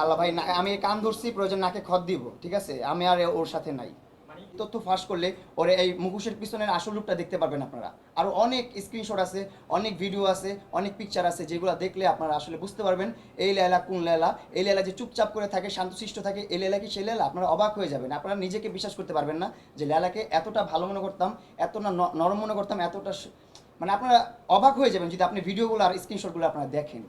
আল্লাহ ভাই না- আমি কান ধরছি প্রয়োজন নাকে খত দিব ঠিক আছে? আমি আর ওর সাথে নাই। তথ্য ফাঁস করলে ওরে এই মুখোশের পিছনের আসল রূপটা দেখতে পারবেন আপনারা। আরও অনেক স্ক্রিনশট আছে অনেক ভিডিও আছে অনেক পিকচার আছে যেগুলো দেখলে আপনারা আসলে বুঝতে পারবেন এই লেলা কোন লেলা এই লেলা যে চুপচাপ করে থাকে শান্তশিষ্ট থাকে এই লেলা কি সে লেলা? আপনারা অবাক হয়ে যাবেন। আপনারা নিজেকে বিশ্বাস করতে পারবেন না যে লেলাকে এতটা ভালো মনে করতাম এতটা ন- নরম মনে করতাম এতটা মানে আপনারা অবাক হয়ে যাবেন যদি আপনি ভিডিওগুলো আর স্ক্রিনশটগুলো আপনারা দেখেন।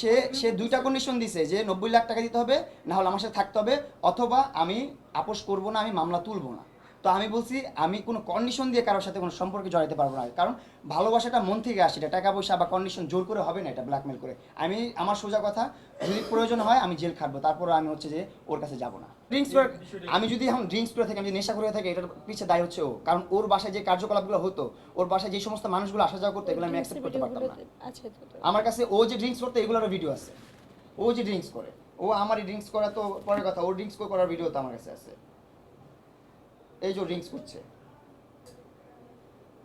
সে সে দুইটা কন্ডিশন দিছে যে নব্বই লাখ টাকা দিতে হবে, না হলে আমার সাথে থাকতে হবে, অথবা আমি আপোষ করব না, আমি মামলা তুলবো না। তো আমি বলছি আমি কোনো কন্ডিশন দিয়ে কারোর সাথে কোনো সম্পর্কে জড়াতে পারব না। কারণ ভালোবাসাটা মন থেকে আসে এটা টাকা পয়সা বা কন্ডিশন জোর করে হবে না এটা ব্ল্যাকমেল করে। আমি আমার সোজা কথা যদি প্রয়োজন হয় আমি জেল খাটবো তারপরে আমি হচ্ছে যে ওর কাছে যাব না। ড্রিঙ্কস আমি যদি এখন ড্রিঙ্কস করে থাকি আমি যদি নেশা করে থাকি এটার পিছিয়ে দায় হচ্ছে ও। কারণ ওর বাসায় যে কার্যকলাপগুলো হতো ওর বাসায় যে সমস্ত মানুষগুলো আসা যাওয়া করতো এগুলো আমি অ্যাকসেপ্ট করতে পারতাম না। আছে তো তো। আমার কাছে ও যে ড্রিঙ্কস করতো এগুলোর ভিডিও আছে। ও যে ড্রিঙ্কস করে। ও আমারই ড্রিঙ্কস করা তো পরের কথা ও ড্রিঙ্কস করার ভিডিও তো আমার কাছে আছে। এই যে ড্রিঙ্কস করছে।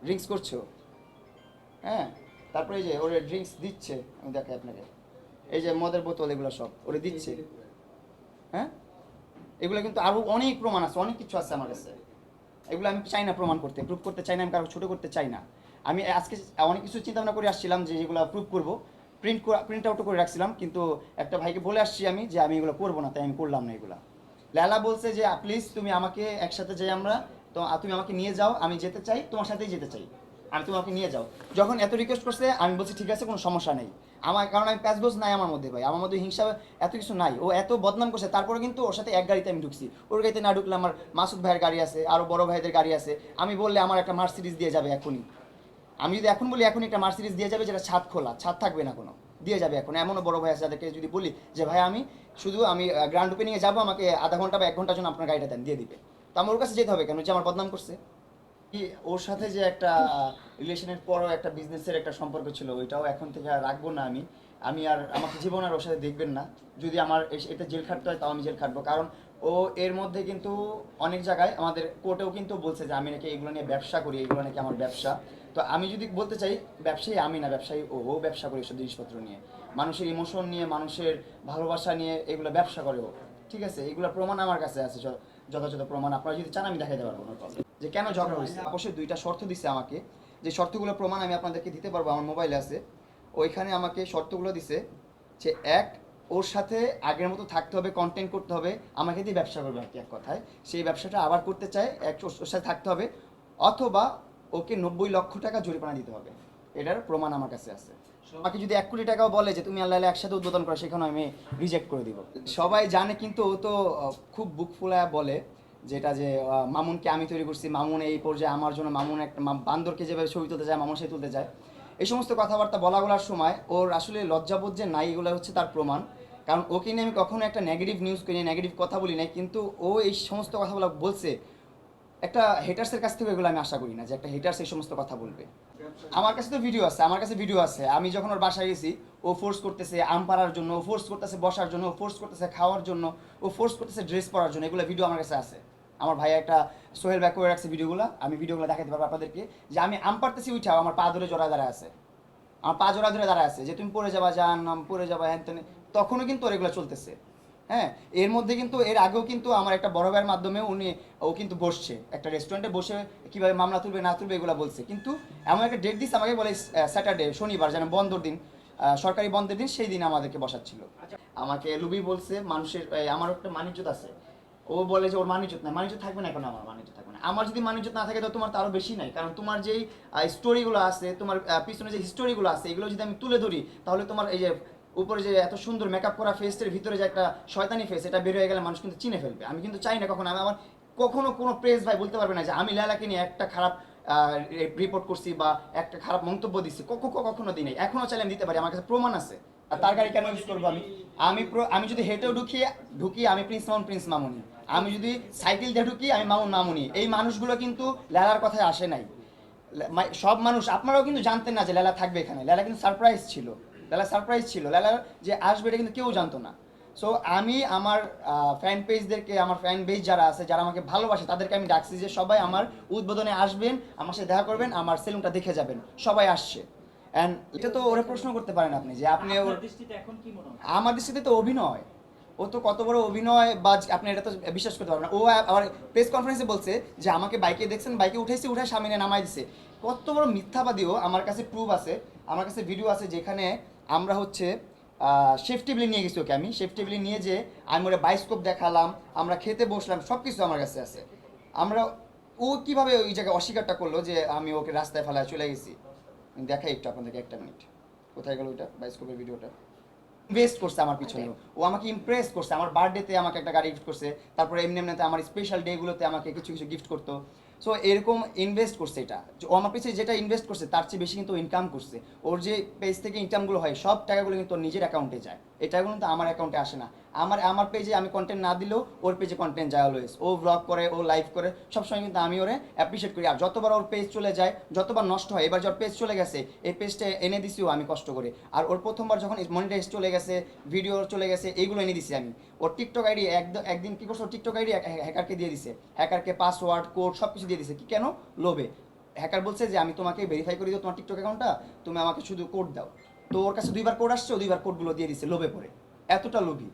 ড্রিঙ্কস করছ? হ্যাঁ? তারপরে এই যে ওরে ড্রিঙ্কস দিচ্ছে, আমি দেখাই আপনাকে। এই যে মদের বোতল, এগুলো সব ওরে দিচ্ছে। হ্যাঁ? এগুলো কিন্তু আরও অনেক প্রমাণ আছে, অনেক কিছু আছে আমার কাছে। এগুলো আমি চাই না প্রমাণ করতে প্রুভ করতে চাই না, আমি কারও ছোটো করতে চাই না। আমি আজকে অনেক কিছু চিন্তা ভাবনা করে আসছিলাম যে এগুলো প্রুভ করব। প্রিন্ট প্রিন্ট আউট করে রাখছিলাম, কিন্তু একটা ভাইকে বলে আসছি আমি যে আমি এগুলো করব না, তাই আমি করলাম না এগুলা। লেলা বলছে যে প্লিজ তুমি আমাকে একসাথে যাই আমরা, তো তুমি আমাকে নিয়ে যাও, আমি যেতে চাই, তোমার সাথেই যেতে চাই। আমি তোমাকে নিয়ে যাও। যখন এত রিকোয়েস্ট করছে, আমি বলছি, ঠিক আছে, কোনো সমস্যা নেই। আমার, কারণ আমি প্যাচবোজ নাই আমার মধ্যে, ভাই। আমার মধ্যে হিংসা এত কিছু নাই। ও এত বদনাম করছে, তারপরে কিন্তু ওর সাথে এক গাড়িতে আমি ঢুকছি। ওর গাড়িতে না ঢুকলে আমার মাসুদ ভাইয়ের গাড়ি আছে আরও বড় ভাইদের গাড়ি আছে। আমি বললে আমার একটা মার্সিডিজ দিয়ে যাবে এখনই। আমি যদি এখন বলি এখন একটা মার্সিডিজ দিয়ে যাবে, যেটা ছাদ খোলা, ছাদ থাকবে না কোনো। দিয়ে যাবে এখন। এমনও বড় ভাই আছে যাদেরকে যদি বলি যে, ভাই, আমি শুধু আমি গ্র্যান্ড ওপেনিংয়ে যাব, আমাকে আধা ঘণ্টা বা এক ঘণ্টার জন্য আপনার গাড়িটা দেন, দিয়ে দিবে। তো আমার ওর কাছে যেতে হবে কেন? যে আমার বদনাম করছে। কি, ওর সাথে যে একটা রিলেশনের পরও একটা বিজনেসের একটা সম্পর্ক ছিল, ওইটাও এখন থেকে আর রাখব না আমি। আমি আর আমাকে জীবন আর ওর সাথে দেখবেন না। যদি আমার এতে জেল খাটতে হয়, তাও আমি জেল খাটবো। কারণ ও এর মধ্যে কিন্তু অনেক জায়গায় আমাদের কোর্টেও কিন্তু বলছে যে, আমি নাকি এগুলো নিয়ে ব্যবসা করি, এগুলো নাকি আমার ব্যবসা। তো আমি যদি বলতে চাই, ব্যবসায়ী আমি না, ব্যবসায়ী ও ব্যবসা করে এসব জিনিসপত্র নিয়ে। মানুষের ইমোশন নিয়ে, মানুষের ভালোবাসা নিয়ে এগুলো ব্যবসা করে ও। ঠিক আছে? এগুলো প্রমাণ আমার কাছে আছে যথাযথ প্রমাণ। আপনারা যদি চান, আমি দেখাতে পারব। যে কেন ঝগড়া হয়েছে অবশ্যই দুইটা শর্ত দিছে আমাকে। যে শর্তগুলো প্রমাণ আমি আপনাদেরকে দিতে পারব, আমার মোবাইলে আছে। ওইখানে আমাকে শর্তগুলো দিছে যে, এক, ওর সাথে আগের মতো থাকতে হবে কন্টেন্ট করতে হবে। আমাকে দিয়ে ব্যবসা করবে আর কি এক কথায়। সেই ব্যবসাটা আবার করতে চায়, এক, ওর সাথে থাকতে হবে। অথবা ওকে নব্বই লক্ষ টাকা জরিমানা দিতে হবে। এটার প্রমাণ আমার কাছে আছে। আমাকে যদি এক কোটি টাকাও বলে যে তুমি আল্লাহ একসাথে উদ্বোধন করো সেখানে আমি রিজেক্ট করে দিব। সবাই জানে কিন্তু ও তো খুব বুক ফুলায় বলে যেটা যে মামুনকে আমি তৈরি করছি মামুন এই পর্যায়ে আমার জন্য মামুন একটা বান্দরকে যেভাবে ছবি তুলতে যায় মামুন সে তুলতে যায়। এই সমস্ত কথাবার্তা বলাগুলার সময় ওর আসলে লজ্জাবোধ যে নাই এগুলো হচ্ছে তার প্রমাণ। কারণ ওকে নিয়ে আমি কখনো একটা নেগেটিভ নিউজ করি নেগেটিভ কথা বলি নাই কিন্তু ও এই সমস্ত কথাগুলো বলছে একটা হেটার্সের কাছ থেকে এগুলো আমি আশা করি না যে একটা হেটার্স এই সমস্ত কথা বলবে। আমার কাছে তো ভিডিও আছে, আমার কাছে ভিডিও আছে। আমি যখন ওর বাসায় গেছি, ও ফোর্স করতেছে আম পাড়ার জন্য, ও ফোর্স করতেছে বসার জন্য, ও ফোর্স করতেছে খাওয়ার জন্য, ও ফোর্স করতেছে ড্রেস পরার জন্য, এগুলো ভিডিও আমার কাছে আছে। আমার ভাই একটা সোহেল ব্যাক করে রাখছে ভিডিওগুলো আমি ভিডিওগুলো দেখাতে পারব আপনাদেরকে। যে আমি আম পারতেছি উঠাও আমার পা ধরে জোড়া দাঁড়ায় আছে। আমার পা জোড়া ধরে দাঁড়ায় আছে। যে তুমি পড়ে যাবা যান পড়ে যাবা, হ্যান। তখনও কিন্তু ওর এগুলো চলতেছে। হ্যাঁ এর মধ্যে কিন্তু, এর আগেও কিন্তু আমার একটা বড় ভাইয়ের মাধ্যমে উনি, ও কিন্তু বসছে। একটা রেস্টুরেন্টে বসে কীভাবে মামলা তুলবে, না তুলবে এগুলো বলছে। কিন্তু এমন একটা ডেট দিচ্ছে আমাকে, বলে স্যাটারডে শনিবার, যেন বন্ধর দিন সরকারি বন্ধের দিন, সেই দিন আমাদেরকে বসাচ্ছিল। আমাকে লুবি বলছে, মানুষের আমার একটা মানিজ্যত আছে। ও বলে যে, ওর মানিজ্যত নাই। মানিজ্যত থাকবে না এখন আমার, মানিজ্যত থাকবে না। আমার যদি মানিজ্যত না থাকে, তো তোমার তো আরও বেশি নাই। কারণ তোমার যেই স্টোরিগুলো আছে, তোমার পিছনে যে হিস্টোরিগুলো আছে, এগুলো যদি আমি তুলে ধরি, তাহলে তোমার এই যে উপরে যে এত সুন্দর মেকআপ করা ফেসের ভিতরে যে একটা শয়তানি ফেস এটা বের হয়ে গেলে মানুষ কিন্তু চিনে ফেলবে। আমি কিন্তু চাই না কখনো, আমি আমার কখনো কোনো প্রেস ভাই বলতে পারবে না যে আমি লেলাকে নিয়ে একটা খারাপ রিপোর্ট করছি বা একটা খারাপ মন্তব্য দিচ্ছি কখনো কখনো দিই নাই। এখনও চাইলে আমি দিতে পারি, আমার কাছে প্রমাণ আছে। আর তার গাড়ি কেন ইউজ করব আমি? আমি আমি যদি হেঁটেও ঢুকি ঢুকি আমি প্রিন্স মামুন প্রিন্স মামুনি। আমি যদি সাইকেল দিয়ে ঢুকি, আমি মামুন, মামুনি। এই মানুষগুলো কিন্তু লেলার কথায় আসে নাই। সব মানুষ, আপনারাও কিন্তু জানতেন না যে লেলা থাকবে এখানে। লেলা কিন্তু সারপ্রাইজ ছিল। লেলা সারপ্রাইজ ছিল। লালা যে আসবে এটা কিন্তু কেউ জানতো না। সো আমি আমার ফ্যান পেজদেরকে আমার ফ্যান পেজ যারা আছে যারা আমাকে ভালোবাসে তাদেরকে আমি ডাকছি যে সবাই আমার উদ্বোধনে আসবেন আমার সাথে দেখা করবেন আমার সেলুনটা দেখে যাবেন। সবাই আসছে। অ্যান্ড এটা তো ওরা প্রশ্ন করতে পারেন আপনি যে আপনি ওর দৃষ্টিতে এখন কি মনে হয়? আমার দৃষ্টিতে তো অভিনয়। ও তো কত বড় অভিনয় বা আপনি এটা তো বিশ্বাস করতে পারবেন না। ও আবার প্রেস কনফারেন্সে বলছে যে আমাকে বাইকে দেখছেন বাইকে উঠেছি উঠে সামনে নামাই দিছে। কত বড় মিথ্যাবাদীও আমার কাছে প্রুফ আছে আমার কাছে ভিডিও আছে যেখানে আমরা হচ্ছে শেফ টেবিলে নিয়ে গেছি ওকে আমি। শেফ টেবিলে নিয়ে যে আমি ওরা বাইস্কোপ দেখালাম, আমরা খেতে বসলাম সব কিছু আমার কাছে আছে। আমরা, ও কীভাবে ওই জায়গায় অস্বীকারটা করল যে আমি ওকে রাস্তায় ফেলায় চলে গেছি? দেখাই একটু আপনাদেরকে একটা মিনিট কোথায় গেল ওইটা বাইস্কোপের ভিডিওটা ইনভেস্ট করছে আমার পিছনে। ও আমাকে ইমপ্রেস করছে। আমার বার্থডেতে আমাকে একটা গাড়ি গিফট করছে। তারপরে এমনি এমনিতে আমার স্পেশাল ডেগুলোতে আমাকে কিছু কিছু গিফট করতো। সো এরকম ইনভেস্ট করছে এটা। ও আমার পিছনে যেটা ইনভেস্ট করছে তার চেয়ে বেশি কিন্তু ইনকাম করছে। ওর যে পেজ থেকে ইনকামগুলো হয় সব টাকাগুলো কিন্তু নিজের অ্যাকাউন্টে যায়। এই টাকাগুলো কিন্তু আমার অ্যাকাউন্টে আসে না। আমার আমার পেজে আমি কন্টেন্ট না দিলেও ওর পেজে কন্টেন্ট যায় অলওয়েজ ও ব্লগ করে, ও লাইভ করে, সবসময় কিন্তু আমি ওরে অ্যাপ্রিসিয়েট করি। আর যতবার ওর পেজ চলে যায়, যতবার নষ্ট হয়, এবার যার পেজ চলে গেছে, এই পেজটা এনে দিছিও আমি কষ্ট করে। আর ওর প্রথমবার যখন মনিটাইজ চলে গেছে ভিডিও চলে গেছে, এইগুলো এনে দিছি আমি। ওর টিকটক আইডি একদম একদিন কি করছে, ওর টিকটক আইডি হ্যাকারকে দিয়ে দিছে। হ্যাকারকে পাসওয়ার্ড কোড সব কিছু দিয়ে দিছে। কি কেন? লোভে। হ্যাকার বলছে যে, আমি তোমাকে ভেরিফাই করে দিও তোমার টিকটক অ্যাকাউন্টটা তুমি আমাকে শুধু কোড দাও। তো ওর কাছে দুইবার কোড আসছে, ও দুইবার কোডগুলো দিয়ে দিছে, লোভে পড়ে। এতটা লোভী।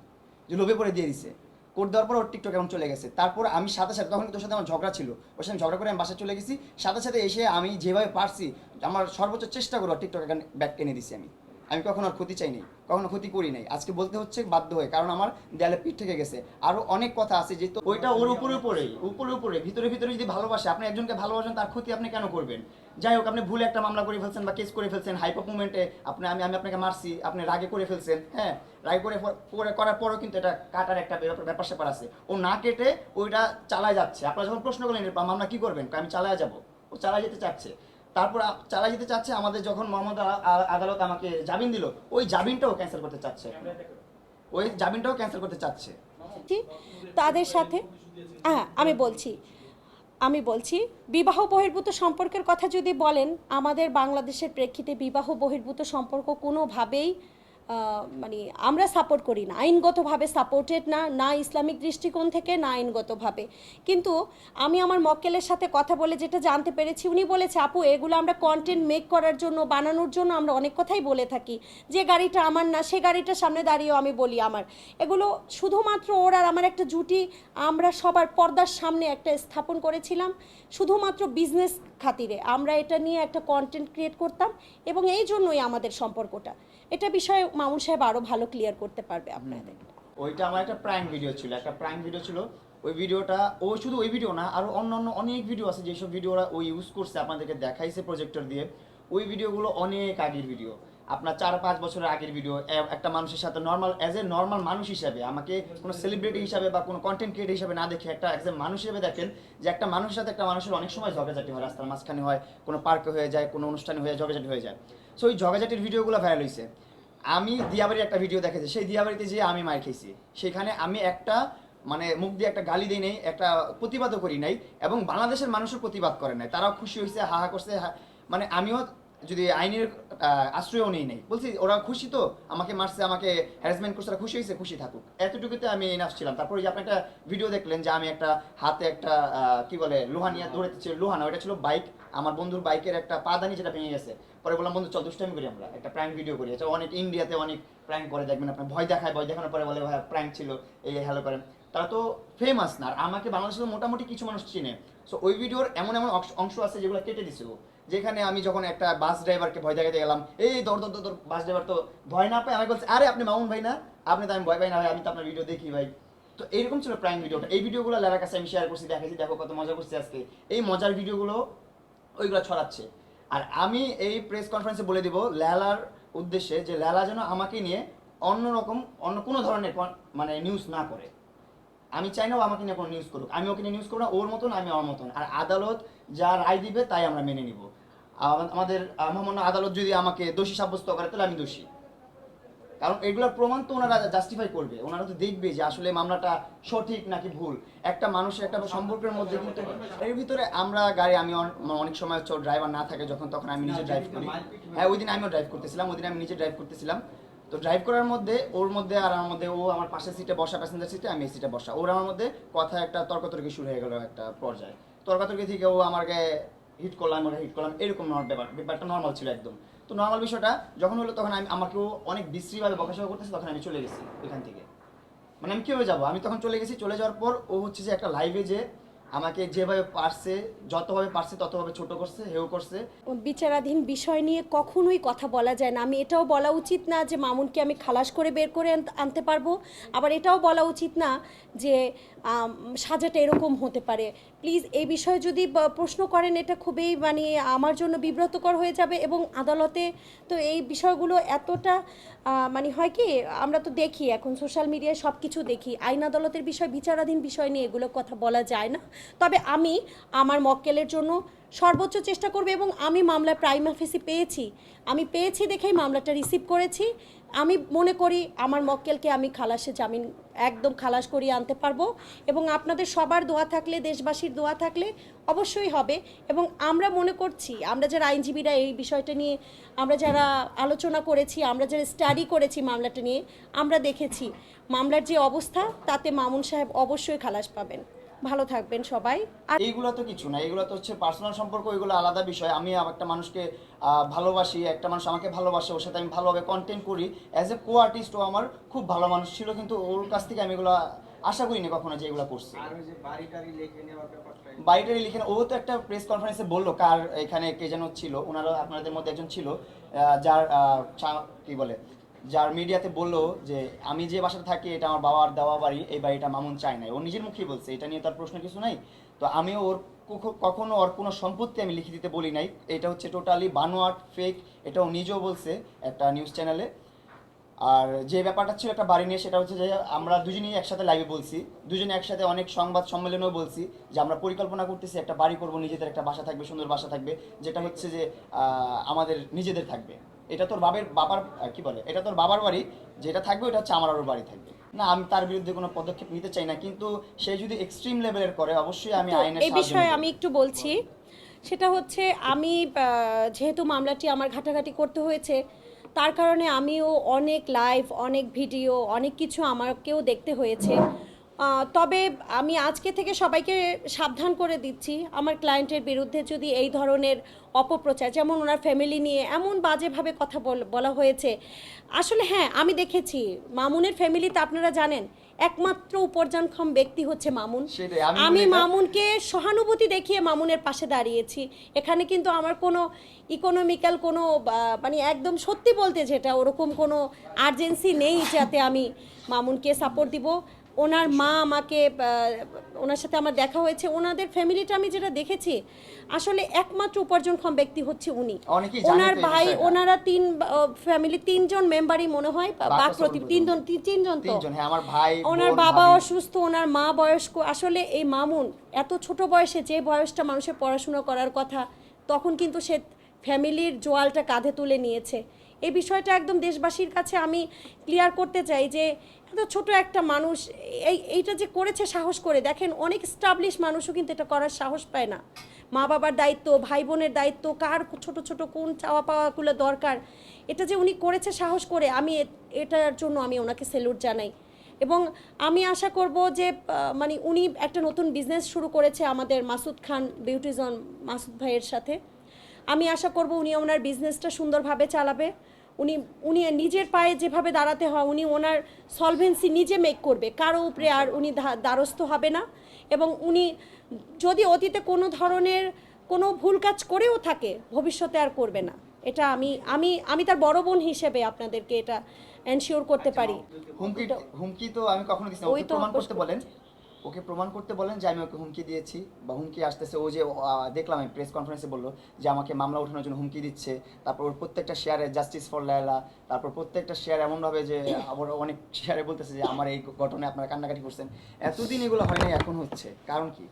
যে লোভে পড়ে দিয়ে দিছে। কোর্ট দেওয়ার পর ওর টিকটক এখন চলে গেছে। তারপর আমি সাথে সাথে তখন তোর সাথে আমার ঝগড়া ছিল। ওর সাথে ঝগড়া করে আমি বাসায় চলে গেছি। সাথে সাথে এসে আমি যেভাবে পারছি, আমার সর্বোচ্চ চেষ্টা করে টিকটক অ্যাকাউন্ট ব্যাক এনে দিছি আমি। আমি কখনো আর ক্ষতি চাইনি, কখনো ক্ষতি করি নাই। আজকে বলতে হচ্ছে বাধ্য হয়ে, কারণ আমার দেয়ালে পিঠ থেকে গেছে। আরও অনেক কথা আছে যে ওইটা ওর উপরে উপরে উপরে উপরে, ভিতরে ভিতরে যদি ভালোবাসে, আপনি একজনকে ভালোবাসেন, তার ক্ষতি আপনি কেন করবেন? যাই হোক, আপনি ভুলে একটা মামলা করে ফেলছেন বা কেস করে ফেলছেন হাইপার মুভমেন্টে আপনি, আমি আমি আপনাকে মারছি, আপনি রাগে করে ফেলছেন হ্যাঁ? রাগে করে করে, করার পরও কিন্তু এটা কাটার একটা ব্যাপার- স্যাপার আছে। ও না কেটে ওইটা চালায় যাচ্ছে। আপনারা যখন প্রশ্ন করলেন মামলা কি করবেন? আমি চালায় যাব। ও চালায় যেতে চাচ্ছে। তারপর চালাই যেতে চাচ্ছে, আমাদের যখন মোহাম্মদ আদালত আমাকে জামিন দিল, ওই জামিনটাও ক্যান্সেল করতে চাচ্ছে। ওই জামিনটাও ক্যান্সেল করতে চাচ্ছে। তাদের সাথে? হ্যাঁ আমি বলছি। আমি বলছি, বিবাহ বহির্ভূত সম্পর্কের কথা যদি বলেন, আমাদের বাংলাদেশের প্রেক্ষিতে বিবাহ বহির্ভূত সম্পর্ক কোনোভাবেই মানে আমরা সাপোর্ট করি না। আইনগতভাবে সাপোর্টেড না না ইসলামিক দৃষ্টিকোণ থেকে, না আইনগতভাবে। কিন্তু আমি আমার মক্কেলের সাথে কথা বলে যেটা জানতে পেরেছি, উনি বলেছে, আপু, এগুলো আমরা কন্টেন্ট মেক করার জন্য, বানানোর জন্য আমরা অনেক কথাই বলে থাকি। যে গাড়িটা আমার না, সে গাড়িটার সামনে দাঁড়িয়েও আমি বলি আমার। এগুলো শুধুমাত্র ওর আর আমার একটা জুটি, আমরা সবার পর্দার সামনে একটা স্থাপন করেছিলাম, শুধুমাত্র বিজনেস খাতিরে। আমরা এটা নিয়ে একটা কন্টেন্ট ক্রিয়েট করতাম এবং এই জন্যই আমাদের সম্পর্কটা। এটা বিষয়ে মামুন সাহেব আরও ভালো ক্লিয়ার করতে পারবে আপনাদের। ওইটা আমার একটা প্র্যাঙ্ক ভিডিও ছিল। একটা প্র্যাঙ্ক ভিডিও ছিল ওই ভিডিওটা ও শুধু ওই ভিডিও না আরও অন্য অন্য অনেক ভিডিও আছে যেসব ভিডিও ওরা ও ইউজ করছে আপনাদেরকে দেখাইছে প্রজেক্টর দিয়ে। ওই ভিডিওগুলো অনেক আগের ভিডিও আপনার চার পাঁচ বছরের আগের ভিডিও একটা মানুষের সাথে নর্মাল অ্যাজ এ নর্মাল মানুষ হিসাবে আমাকে কোনো সেলিব্রিটি হিসাবে বা কোনো কন্টেন্ট ক্রিয়েটার হিসাবে না দেখে একটা অ্যাজ এ মানুষ হিসেবে দেখেন যে একটা মানুষের সাথে একটা মানুষের অনেক সময় ঝগড়াঝাটি হয় রাস্তার মাঝখানে হয় কোনো পার্কে হয়ে যায় কোনো অনুষ্ঠানে হয়ে ঝগড়াঝাটি হয়ে যায়। সো ওই ঝগড়াঝাটির ভিডিওগুলো ভাইরাল হয়েছে আমি দিয়াবাড়ির একটা ভিডিও দেখেছি। সেই দিয়াবাড়িতে যেয়ে আমি মার খেয়েছি। সেখানে আমি একটা মানে মুখ দিয়ে একটা গালি দিই নাই, একটা প্রতিবাদও করি নাই এবং বাংলাদেশের মানুষের প্রতিবাদ করে নাই। তারাও খুশি হয়েছে, হা হা করছে মানে আমিও যদি আইনের আশ্রয়ও নেই নাই। বলছি, ওরা খুশি তো? আমাকে মারছে, আমাকে হ্যারাসমেন্ট করছে খুশি হয়েছে? খুশি থাকুক। এতটুকুতে আমি এনাফ ছিলাম। তারপরে যে আপনি একটা ভিডিও দেখলেন যে আমি একটা হাতে একটা কি বলে, লোহা নিয়ে ধরেছে, লোহা না ওটা ছিল বাইক আমার বন্ধুর বাইকের একটা পাদানি যেটা ভেঙে গেছে। পরে বললাম, বন্ধু, চল দুষ্টামি করি আমরা। একটা প্র্যাঙ্ক ভিডিও করি। এটা অনেক ইন্ডিয়াতে অনেক প্র্যাঙ্ক করে, দেখবেন আপনার ভয় দেখায়, ভয় দেখানোর পরে বলে, ভাই প্র্যাঙ্ক ছিল, এই হ্যালো করেন তারা তো ফেমাস না। আর আমাকে বাংলাদেশের মোটামুটি কিছু মানুষ চিনে। সো ওই ভিডিওর এমন এমন অংশ- আছে যেগুলো কেটে দিছিল। যেখানে আমি যখন একটা বাস ড্রাইভারকে ভয় দেখাতে গেলাম, এই দর দর দর বাস ড্রাইভার তো ভয় না পায়? আমাকে বলছে, আরে, আপনি মামুন ভাই না? আপনি তো আমি ভয় পাই না ভাই, আমি তো আপনার ভিডিও দেখি ভাই। তো এইরকম ছিল প্রাইম ভিডিওটা এই ভিডিওগুলো লেলার কাছে আমি শেয়ার করছি, দেখাইছি, দেখো কত মজা করছি আজকে। এই মজার ভিডিওগুলো ওইগুলো ছড়াচ্ছে। আর আমি এই প্রেস কনফারেন্সে বলে দিব লেলার উদ্দেশ্যে যে লেলা যেন আমাকে নিয়ে অন্য রকম, অন্য কোনো ধরনের মানে নিউজ না করে। আমি চাই না ও আমাকে নিয়ে কোনো নিউজ করুক। আমি ওকে নিয়ে নিউজ করব না, ওর মতন, আমি আমার মতন। আর আদালত যা রায় দিবে তাই আমরা মেনে নিব। আমাদের মহামান্য আদালত যদি আমাকে দোষী সাব্যস্ত করে, তাহলে আমি দোষী। কারণ এগুলোর প্রমাণ তো ওনারা জাস্টিফাই করবে। ওনারা তো দেখবে যে আসলে মামলাটা সঠিক নাকি ভুল। একটা মানুষের একটা সম্পর্কের মধ্যে কিন্তু এর ভিতরে আমরা গাড়ি, আমি অনেক সময় হচ্ছে ড্রাইভার না থাকে যখন তখন আমি নিজে ড্রাইভ করি। হ্যাঁ ওই দিন আমিও ড্রাইভ করতেছিলাম, ওই দিন আমি নিজে ড্রাইভ করতেছিলাম। তো ড্রাইভ করার মধ্যে ওর মধ্যে আর আমার মধ্যে ও আমার পাশের সিটে বসা প্যাসেঞ্জার সিটে আমি সিটে বসা। ওর আমার মধ্যে কথা একটা তর্কতর্কি শুরু হয়ে গেল একটা পর্যায়ে। তর্কাতর্কি থেকে ও আমাকে হিট করলাম আমাকে হিট করলাম। এরকম ব্যাপার, ব্যাপারটা নর্মাল ছিল একদম। তো নর্মাল বিষয়টা, যখন হলো তখন আমি আমাকেও অনেক বিশ্রীভাবে বকাশকা করতেছে, তখন আমি চলে গেছি ওইখান থেকে। মানে আমি কীভাবে যাব? আমি তখন চলে গেছি, চলে যাওয়ার পর ও হচ্ছে যে একটা লাইভে যে আমাকে যেভাবে পারছে, যতভাবে পারছে ততভাবে ছোট করছে, হেও করছে। বিচারাধীন বিষয় নিয়ে কখনোই কথা বলা যায় না। আমি এটাও বলা উচিত না যে মামুনকে আমি খালাস করে বের করে আন- আনতে পারব। আবার এটাও বলা উচিত না যে সাজাটা এরকম হতে পারে। প্লিজ এই বিষয়ে যদি প্রশ্ন করেন, এটা খুবই মানে আমার জন্য বিব্রতকর হয়ে যাবে এবং আদালতে তো এই বিষয়গুলো এতটা মানে হয় কি, আমরা তো দেখি এখন সোশ্যাল মিডিয়ায় সব কিছু দেখি। আইন আদালতের বিষয়, বিচারাধীন বিষয় নিয়ে এগুলো কথা বলা যায় না। তবে আমি আমার মক্কেলের জন্য সর্বোচ্চ চেষ্টা করবে এবং আমি মামলা প্রাইম অফিসে পেয়েছি। আমি পেয়েছি দেখেই মামলাটা রিসিভ করেছি। আমি মনে করি আমার মক্কেলকে আমি খালাসে জামিন, একদম খালাস করিয়ে আনতে পারব এবং আপনাদের সবার দোয়া থাকলে, দেশবাসীর দোয়া থাকলে অবশ্যই হবে এবং আমরা মনে করছি, আমরা যারা আইনজীবীরা এই বিষয়টা নিয়ে, আমরা যারা আলোচনা করেছি, আমরা যারা স্টাডি করেছি মামলাটা নিয়ে, আমরা দেখেছি মামলার যে অবস্থা তাতে মামুন সাহেব অবশ্যই খালাস পাবেন। ভালো থাকবেন সবাই। আর এইগুলো তো কিছু না এগুলো তো হচ্ছে পার্সোনাল সম্পর্ক এগুলো আলাদা বিষয়। আমি একটা মানুষকে ভালোবাসি একটা মানুষ আমাকে ভালোবাসে ওর সাথে আমি ভালোভাবে কন্টেন্ট করি। অ্যাজ এ কো আর্টিস্ট ও আমার খুব ভালো মানুষ ছিল কিন্তু ওর কাছ থেকে আমি এগুলো আশা করিনি কখনো যে এগুলো করছে। আর ওই যে বাড়ি টাড়ি লেখে নেওয়ার ব্যাপারটা বাড়িটারি লিখে ও তো একটা প্রেস কনফারেন্সে বলল কার এখানে কে যেন ছিল ওনারা আপনাদের মধ্যে একজন ছিল যার কি বলে যার মিডিয়াতে বলল যে, আমি যে বাসাতে থাকি, এটা আমার বাবার দেওয়া বাড়ি, এই বাড়িটা মামুন চায় না ও নিজের মুখেই বলছে, এটা নিয়ে তার প্রশ্ন কিছু নাই। তো আমি ওর কখ- কখনো ওর কোনো সম্পত্তি আমি লিখে দিতে বলি নাই। এটা হচ্ছে টোটালি বানোয়াট, ফেক, এটা ও নিজেও বলছে একটা নিউজ চ্যানেলে। আর যে ব্যাপারটা ছিল একটা বাড়ি নিয়ে, সেটা হচ্ছে যে, আমরা দুজনেই একসাথে লাইভে বলছি। দুজনে একসাথে অনেক সংবাদ সম্মেলনেও বলছি যে, আমরা পরিকল্পনা করতেছি একটা বাড়ি করব, নিজেদের একটা বাসা থাকবে, সুন্দর বাসা থাকবে, যেটা হচ্ছে যে আমাদের নিজেদের থাকবে। এটা তোর বাবার বাবার কি বলে? এটা তোর বাবার বাড়ি যেটা থাকবে ওটা হচ্ছে আমার আরও বাড়ি থাকবে। না আমি তার বিরুদ্ধে কোনো পদক্ষেপ নিতে চাই না কিন্তু সে যদি এক্সট্রিম লেভেলের করে অবশ্যই আমি আইনের এই বিষয়ে আমি একটু বলছি সেটা হচ্ছে আমি যেহেতু মামলাটি আমার ঘাটাঘাটি করতে হয়েছে তার কারণে আমিও অনেক লাইভ অনেক ভিডিও অনেক কিছু আমাকেও দেখতে হয়েছে। তবে আমি আজকে থেকে সবাইকে সাবধান করে দিচ্ছি। আমার ক্লায়েন্টের বিরুদ্ধে যদি এই ধরনের অপপ্রচার যেমন ওনার ফ্যামিলি নিয়ে এমন বাজেভাবে কথা বল- বলা হয়েছে আসলে হ্যাঁ আমি দেখেছি। মামুনের ফ্যামিলি তো আপনারা জানেন একমাত্র উপার্জনক্ষম ব্যক্তি হচ্ছে মামুন। আমি মামুনকে সহানুভূতি দেখিয়ে মামুনের পাশে দাঁড়িয়েছি। এখানে কিন্তু আমার কোনো ইকোনমিক্যাল কোনো মানে একদম সত্যি বলতে যেটা ওরকম কোনো আর্জেন্সি নেই যাতে আমি মামুনকে সাপোর্ট দিব। ওনার মা আমাকে ওনার সাথে আমার দেখা হয়েছে। ওনাদের ফ্যামিলিটা আমি যেটা দেখেছি আসলে একমাত্র উপার্জনক্ষম ব্যক্তি হচ্ছে উনি। ওনার ভাই ওনারা তিন ফ্যামিলি তিনজন মেম্বারই মনে হয় বাক প্রতি তিনজন তিনজন তো। হ্যাঁ আমার ভাই ওনার বাবা অসুস্থ ওনার মা বয়স্ক আসলে এই মামুন এত ছোট বয়সে যে বয়সটা মানুষের পড়াশোনা করার কথা তখন কিন্তু সে ফ্যামিলির জোয়ালটা কাঁধে তুলে নিয়েছে। এই বিষয়টা একদম দেশবাসীর কাছে আমি ক্লিয়ার করতে চাই যে এত ছোট একটা মানুষ, এই, এইটা যে করেছে সাহস করে, দেখেন অনেক স্টাবলিশ মানুষও কিন্তু এটা করার সাহস পায় না। মা বাবার দায়িত্ব ভাই বোনের দায়িত্ব, কার ছোট ছোট কোন চাওয়া পাওয়াগুলো দরকার, এটা যে উনি করেছে সাহস করে, আমি এটার জন্য আমি ওনাকে সেলুট জানাই। এবং আমি আশা করব যে মানে উনি একটা নতুন বিজনেস শুরু করেছে আমাদের মাসুদ খান বিউটিজন মাসুদ ভাইয়ের সাথে। আমি আশা করব উনি ওনার বিজনেসটা সুন্দরভাবে চালাবে। উনি উনি নিজের পায়ে যেভাবে দাঁড়াতে হয় উনি ওনার সলভেন্সি নিজে মেক করবে কারও উপরে আর উনি দ্বারস্থ হবে না। এবং উনি যদি অতীতে কোনো ধরনের কোনো ভুল কাজ করেও থাকে ভবিষ্যতে আর করবে না। এটা আমি আমি আমি তার বড় বোন হিসেবে আপনাদেরকে এটা এনশিওর করতে পারি। হুমকি হুমকি তো আমি কখনো দিচ্ছি না প্রমাণ করতে বলেন। ওকে প্রমাণ করতে বলেন যে আমি ওকে হুমকি দিয়েছি বা হুমকি আসতেছে। ও যে দেখলাম আমি প্রেস কনফারেন্সে বলল যে আমাকে মামলা ওঠানোর জন্য হুমকি দিচ্ছে। তারপর ওর প্রত্যেকটা শেয়ারে জাস্টিস ফর লায়লা তারপর প্রত্যেকটা শেয়ার এমনভাবে যে, আবার অনেক শেয়ারে বলতেছে যে, আমার এই ঘটনায় আপনারা কান্নাকাটি করছেন। এতদিন এগুলো হয় নাই, এখন হচ্ছে। কারণ কি?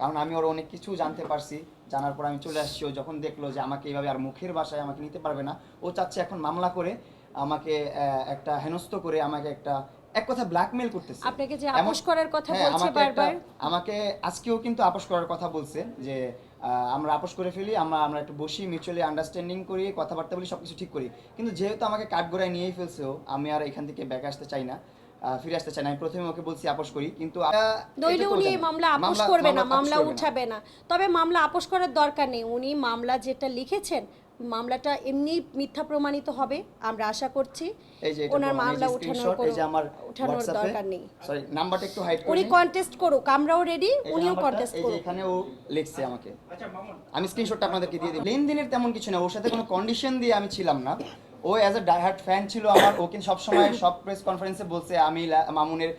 কারণ আমি ওর অনেক কিছু জানতে পারছি। জানার পর আমি চলে আসছি। ও যখন দেখল যে আমাকে এইভাবে আর মুখের বাসায় আমাকে নিতে পারবে না, ও চাচ্ছে এখন মামলা করে আমাকে একটা হেনস্থ করে আমাকে একটা এক কথা ব্ল্যাকমেল করতেছে। আপনাকে যে আপোষ করার কথা হ্যাঁ, বলছে বারবার। আমাকে আজকেও কিন্তু আপোষ করার কথা বলছে যে আমরা আপোষ করে ফেলি আমরা আমরা একটু বসি মিউচুয়ালি আন্ডারস্ট্যান্ডিং করি কথাবার্তা বলি সবকিছু ঠিক করি। কিন্তু যেহেতু আমাকে কাঠগড়ায় নিয়েই ফেলছে ও, আমি আর এখান থেকে ব্যাক আসতে চাই না ফিরে আসতে চাই না। আমি প্রথমে ওকে বলছি আপোষ করি কিন্তু নইলে উনি এই মামলা আপোষ করবে না মামলা উঠাবে না। তবে মামলা আপোষ করার দরকার নেই। উনি মামলা যেটা লিখেছেন মামলাটা এমনি মিথ্যা প্রমাণিত হবে আমরা আশা করছি। ওনার মামলা এই ওঠানোর দরকার নেই। সরি নাম্বারটা একটু হাইড করে উনি। কন্টেস্ট করুক আমরাও রেডি উনিও কন্টেস্ট করুক। এখানে ও লিখছে আমাকে। আচ্ছা মামুন আমি স্ক্রিনশটটা আপনাদেরকে দিয়ে দিই। লেনদেনের তেমন কিছু না ওর সাথে কোনো কন্ডিশন দিয়ে আমি ছিলাম না। ও অ্যাজ এ ডাইহার্ট ফ্যান ছিল আমার ও কিন্তু সবসময় সব প্রেস কনফারেন্সে বলছে আমি মামুনের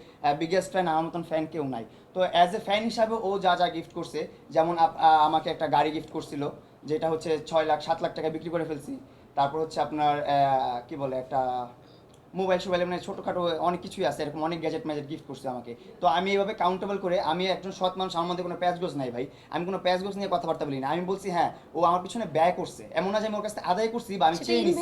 বিগেস্ট ফ্যান আমার মতন ফ্যান কেউ নাই। তো অ্যাজ এ ফ্যান হিসাবে ও যা যা গিফট করছে যেমন আমাকে একটা গাড়ি গিফট করছিল যেটা হচ্ছে ছয় লাখ সাত লাখ টাকা বিক্রি করে ফেলছি। তারপর হচ্ছে আপনার কি বলে একটা মোবাইল সোবাইল মানে ছোটোখাটো অনেক কিছুই আছে এরকম অনেক গ্যাজেট ম্যাজেট গিফট করছে আমাকে। তো আমি এইভাবে কাউন্টেবল করে আমি একজন সৎ মানুষ আমার মধ্যে কোনো প্যাচগোজ নাই ভাই। আমি কোনো প্যাচগোজ নিয়ে কথাবার্তা বলি না। আমি বলছি হ্যাঁ ও আমার পিছনে ব্যয় করছে। এমন না যে আমি ওর কাছে আদায় করছি বা আমি চেয়ে নিছি।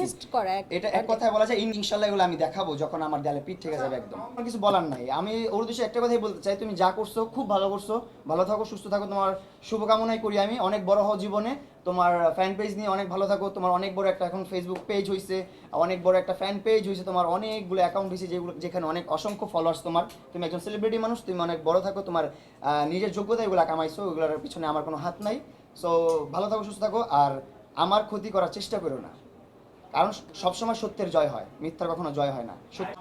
এটা এক কথায় বলা যায় ইন- ইনশাল্লাহ এগুলো আমি দেখাবো যখন আমার দেয়ালে পিঠ থেকে যাবে একদম। আমার কিছু বলার নাই। আমি ওর দেশে একটা কথাই বলতে চাই তুমি যা করছ খুব ভালো করছ। ভালো থাকো সুস্থ থাকো তোমার শুভকামনাই করি আমি। অনেক বড় হও জীবনে। তোমার ফ্যান পেজ নিয়ে অনেক ভালো থাকো। তোমার অনেক বড় একটা এখন ফেসবুক পেজ হয়েছে অনেক বড় একটা ফ্যান পেজ হয়েছে তোমার অনেকগুলো অ্যাকাউন্ট হয়েছে যেগুলো যেখানে অনেক অসংখ্য ফলোয়ার্স তোমার। তুমি একজন সেলিব্রিটি মানুষ, তুমি অনেক বড় থাকো, তোমার নিজের যোগ্যতা এগুলো কামাইছো ওগুলোর পিছনে আমার কোনো হাত নাই। সো ভালো থাকো, সুস্থ থাকো, আর আমার ক্ষতি করার চেষ্টা করো না। কারণ সবসময় সত্যের জয় হয়, মিথ্যার কখনো জয় হয় না। সত্য